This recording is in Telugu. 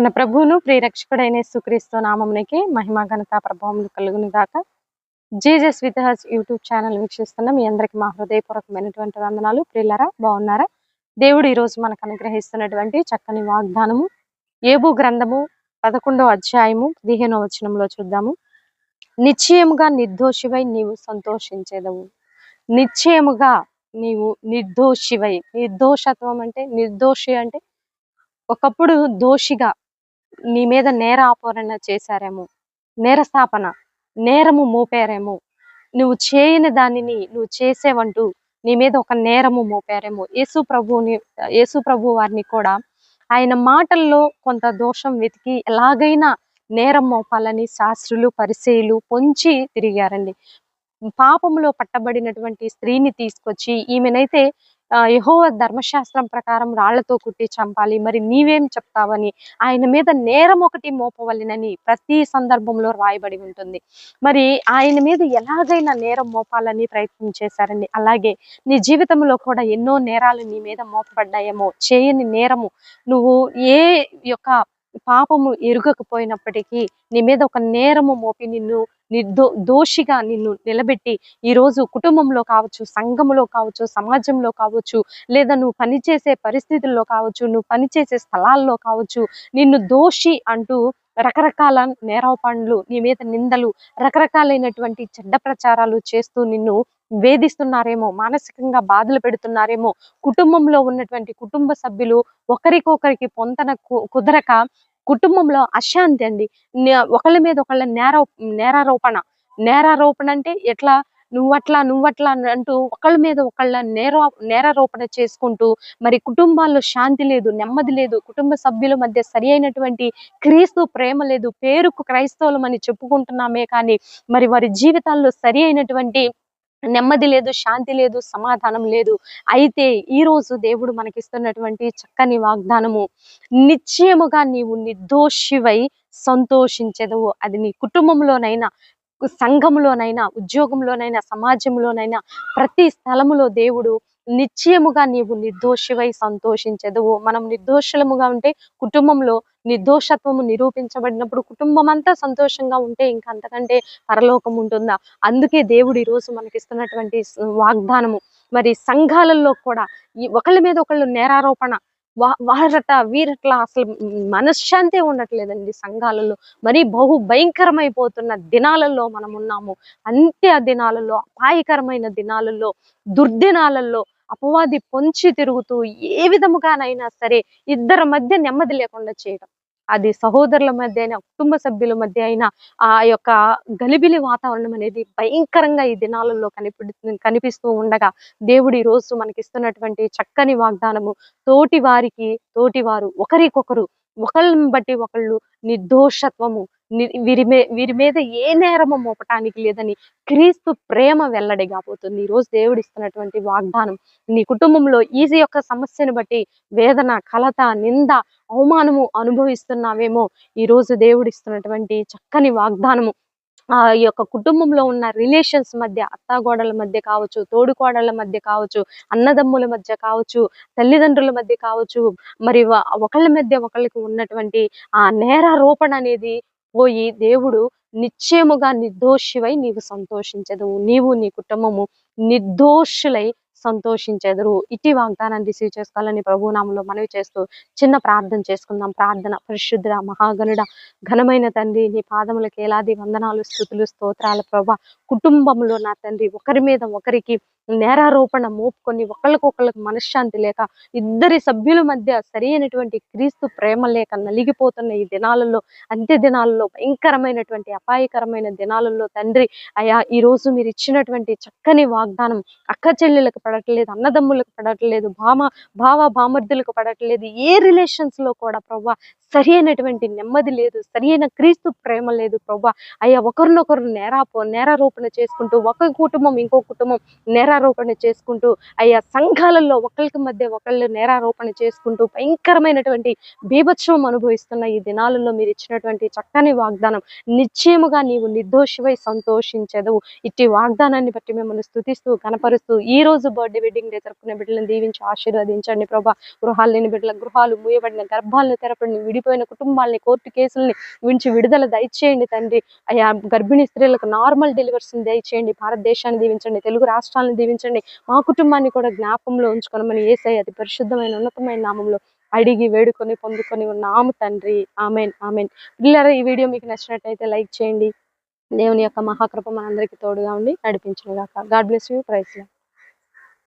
మన ప్రభువును ప్రియరక్షకుడైన సుక్రీస్తు నామమునికి మహిమ ఘనత ప్రభావములు కలుగును గాక Jesus with us YouTube channel వీక్షిస్తున్న మీ అందరికీ మా హృదయపూర్వకమైనటువంటి వందనాలు. ప్రియులరా బాగున్నారా? దేవుడు ఈ రోజు మనకు అనుగ్రహిస్తున్నటువంటి చక్కని వాగ్దానము ఏబు గ్రంథము పదకొండో అధ్యాయము పదిహేనో వచనంలో చూద్దాము. నిశ్చయముగా నిర్దోషివై నీవు సంతోషించేదవు. నిశ్చయముగా నీవు నిర్దోషివై. నిర్దోషత్వం అంటే నిర్దోషి అంటే ఒకప్పుడు దోషిగా నీ మీద నేర ఆపరణ చేశారేమో. నేరస్థాపన. నేరము మోపారేమో. నువ్వు చేయని దానిని నువ్వు చేసేవంటూ నీ మీద ఒక నేరము మోపారేమో. యేసు ప్రభువుని యేసు ప్రభు వారిని కూడా ఆయన మాటల్లో కొంత దోషం వెతికి ఎలాగైనా నేరం మోపాలని శాస్త్రులు పరిశీలు పొంచి తిరిగారండి. పాపములో పట్టబడినటువంటి స్త్రీని తీసుకొచ్చి ఈమెనైతే యహోవ ధర్మశాస్త్రం ప్రకారం రాళ్ళతో కుట్టి చంపాలి. మరి నీవేం చెప్తావని? ఆయన మీద నేరం ఒకటి మోపవలెనని ప్రతి సందర్భంలో రాయబడి ఉంటుంది. మరి ఆయన మీద ఎలాగైనా నేరం మోపాలని ప్రయత్నం చేశారండి. అలాగే నీ జీవితంలో కూడా ఎన్నో నేరాలు నీ మీద మోపబడ్డాయేమో. చేయని నేరము నువ్వు ఏ యొక్క పాపము ఎరుగకపోయినప్పటికీ నీ మీద ఒక నేరము మోపి నిన్ను నిర్దో దోషిగా నిన్ను నిలబెట్టి ఈ రోజు కుటుంబంలో కావచ్చు సంఘములో కావచ్చు సమాజంలో కావచ్చు లేదా నువ్వు పనిచేసే పరిస్థితుల్లో కావచ్చు నువ్వు పనిచేసే స్థలాల్లో కావచ్చు నిన్ను దోషి అంటూ రకరకాల నేరపండ్లు నీ మీద నిందలు రకరకాలైనటువంటి చెడ్డ ప్రచారాలు చేస్తూ నిన్ను వేధిస్తున్నారేమో మానసికంగా బాధలు పెడుతున్నారేమో కుటుంబంలో ఉన్నటువంటి కుటుంబ సభ్యులు ఒకరికొకరికి పొంతన కు- కుదరక కుటుంబంలో అశాంతి అండి. నే- ఒకళ్ళ మీద ఒకళ్ళ నేర నేరారోపణ. నేరారోపణ అంటే ఎట్లా? నువ్వట్లా నువ్వట్లా అని అంటూ ఒకళ్ళ మీద ఒకళ్ళ నేర నేరారోపణ చేసుకుంటూ మరి కుటుంబాల్లో శాంతి లేదు నెమ్మది లేదు. కుటుంబ సభ్యుల మధ్య సరి అయినటువంటి క్రీస్తు ప్రేమ లేదు. పేరుకు క్రైస్తవులం అని చెప్పుకుంటున్నామే కానీ మరి వారి జీవితాల్లో సరి అయినటువంటి నెమ్మది లేదు శాంతి లేదు సమాధానం లేదు. అయితే ఈ రోజు దేవుడు మనకిస్తున్నటువంటి చక్కని వాగ్దానము నిశ్చయముగా నీవు నిర్దోషివై సంతోషించదవు. అది నీ కుటుంబంలోనైనా సంఘంలోనైనా ఉద్యోగంలోనైనా సమాజంలోనైనా ప్రతి స్థలములో దేవుడు నిశ్చయముగా నీవు నిర్దోషివై సంతోషించదువు. మనం నిర్దోషులముగా ఉంటే కుటుంబంలో నిర్దోషత్వము నిరూపించబడినప్పుడు కుటుంబం అంతా సంతోషంగా ఉంటే ఇంకా అంతకంటే పరలోకం ఉంటుందా? అందుకే దేవుడు ఈరోజు రోజు మనకిస్తున్నటువంటి వాగ్దానము. మరి సంఘాలలో కూడా ఈ ఒకళ్ళ మీద ఒకళ్ళు నేరారోపణ వా- వారట వీరట్ల అసలు మనశ్శాంతి ఉండట్లేదండి సంఘాలలో. మరి బహు భయంకరమైపోతున్న దినాలలో మనం ఉన్నాము అంత్య దినాలలో అపాయకరమైన దినాలలో దుర్దినాలలో అపవాది పొంచి తిరుగుతూ ఏ విధముగానైనా సరే ఇద్దరి మధ్య నెమ్మది లేకుండా చేయడం. అది సహోదరుల మధ్య అయినా కుటుంబ సభ్యుల మధ్య అయినా ఆ యొక్క గలిబిలి వాతావరణం అనేది భయంకరంగా ఈ దినాలలో కనిపి కనిపిస్తూ ఉండగా దేవుడు ఈ రోజు మనకిస్తున్నటువంటి చక్కని వాగ్దానము తోటి వారికి తోటి వారు ఒకరికొకరు ఒకళ్ళని బట్టి ఒకళ్ళు నిర్దోషత్వము వీరి వీరి మీద ఏ నేరము మోపటానికి లేదని క్రీస్తు ప్రేమ వెల్లడి కాబోతుంది. ఈ రోజు దేవుడు ఇస్తున్నటువంటి వాగ్దానం నీ కుటుంబంలో ఈజీ యొక్క సమస్యను బట్టి వేదన కలత నింద అవమానము అనుభవిస్తున్నావేమో ఈ రోజు దేవుడు ఇస్తున్నటువంటి చక్కని వాగ్దానము. ఆ యొక్క కుటుంబంలో ఉన్న రిలేషన్స్ మధ్య అత్తాగోడల మధ్య కావచ్చు తోడుకోడళ్ళ మధ్య కావచ్చు అన్నదమ్ముల మధ్య కావచ్చు తల్లిదండ్రుల మధ్య కావచ్చు మరి ఒకళ్ళ మధ్య ఒకళ్ళకి ఉన్నటువంటి ఆ నేరారోపణ అనేది పోయి దేవుడు నిశ్చయముగా నిర్దోషివై నీవు సంతోషించదు నీవు నీ కుటుంబము నిర్దోషులై సంతోషించెదరు. ఇటీ వాగ్దానాన్ని రిసీవ్ చేసుకోవాలని ప్రభునామంలో మనవి చేస్తూ చిన్న ప్రార్థన చేసుకుందాం. ప్రార్థన పరిశుద్ధ మహాగణుడ ఘనమైన తండ్రి నీ పాదములకు ఏలాది వందనాలు స్థుతులు స్తోత్రాల ప్రభా. కుటుంబంలో నా తండ్రి ఒకరి మీద ఒకరికి నేరారోపణ మోపుకొని ఒకళ్ళకొకళ్ళకి మనశ్శాంతి లేక ఇద్దరి సభ్యుల మధ్య సరైనటువంటి క్రీస్తు ప్రేమ లేక నలిగిపోతున్న ఈ దినాలలో అంత్య దినాలలో భయంకరమైనటువంటి అపాయకరమైన దినాలలో తండ్రి అయా ఈ రోజు మీరు ఇచ్చినటువంటి చక్కని వాగ్దానం అక్క చెల్లెలకు పడట్లేదు అన్నదమ్ములకు పడట్లేదు భామ భావ భామర్దులకు పడట్లేదు ఏ రిలేషన్స్లో కూడా ప్రభా సరి అయినటువంటి నెమ్మది లేదు సరి అయిన క్రీస్తు ప్రేమ లేదు ప్రభా అయ్యా ఒకరినొకరు నేరాపో నేరారోపణ చేసుకుంటూ ఒక కుటుంబం ఇంకో కుటుంబం నేరారోపణ చేసుకుంటూ అయ్యా సంఘాలలో ఒకరికి మధ్య ఒకళ్ళు నేరారోపణ చేసుకుంటూ భయంకరమైనటువంటి బీభత్సం అనుభవిస్తున్న ఈ దినాలలో మీరు ఇచ్చినటువంటి చక్కని వాగ్దానం. నిశ్చయముగా నీవు నిర్దోషివై సంతోషించదు. ఇట్టి వాగ్దానాన్ని బట్టి మిమ్మల్ని స్థుతిస్తూ కనపరుస్తూ ఈ రోజు బర్త్డే వెడ్డింగ్ డే జరుపుకునే బిడ్డలను దీవించి ఆశీర్వదించండి ప్రభా. గృహాలు లేని బిడ్డల గృహాలు మూయబడిన గర్భాలను తెరపడిని విడిపోయిన కుటుంబాలని కోర్టు కేసుల్ని వించి విడుదల దయచేయండి తండ్రి. అయ్యా గర్భిణీ స్త్రీలకు నార్మల్ డెలివర్స్ని దయచేయండి. భారతదేశాన్ని దీవించండి. తెలుగు రాష్ట్రాలను దీవించండి. మా కుటుంబాన్ని కూడా జ్ఞాపంలో ఉంచుకోనమని ఏసై అతి పరిశుద్ధమైన ఉన్నతమైన నామంలో అడిగి వేడుకొని పొందుకొని ఉన్నాము తండ్రి. Amen amen. పిల్లరా ఈ వీడియో మీకు నచ్చినట్టయితే లైక్ చేయండి. దేవుని యొక్క మహాకృప మనందరికీ తోడుగా ఉండి నడిపించిన గాక గాడ్ బ్లెస్ యూ. ప్రైస్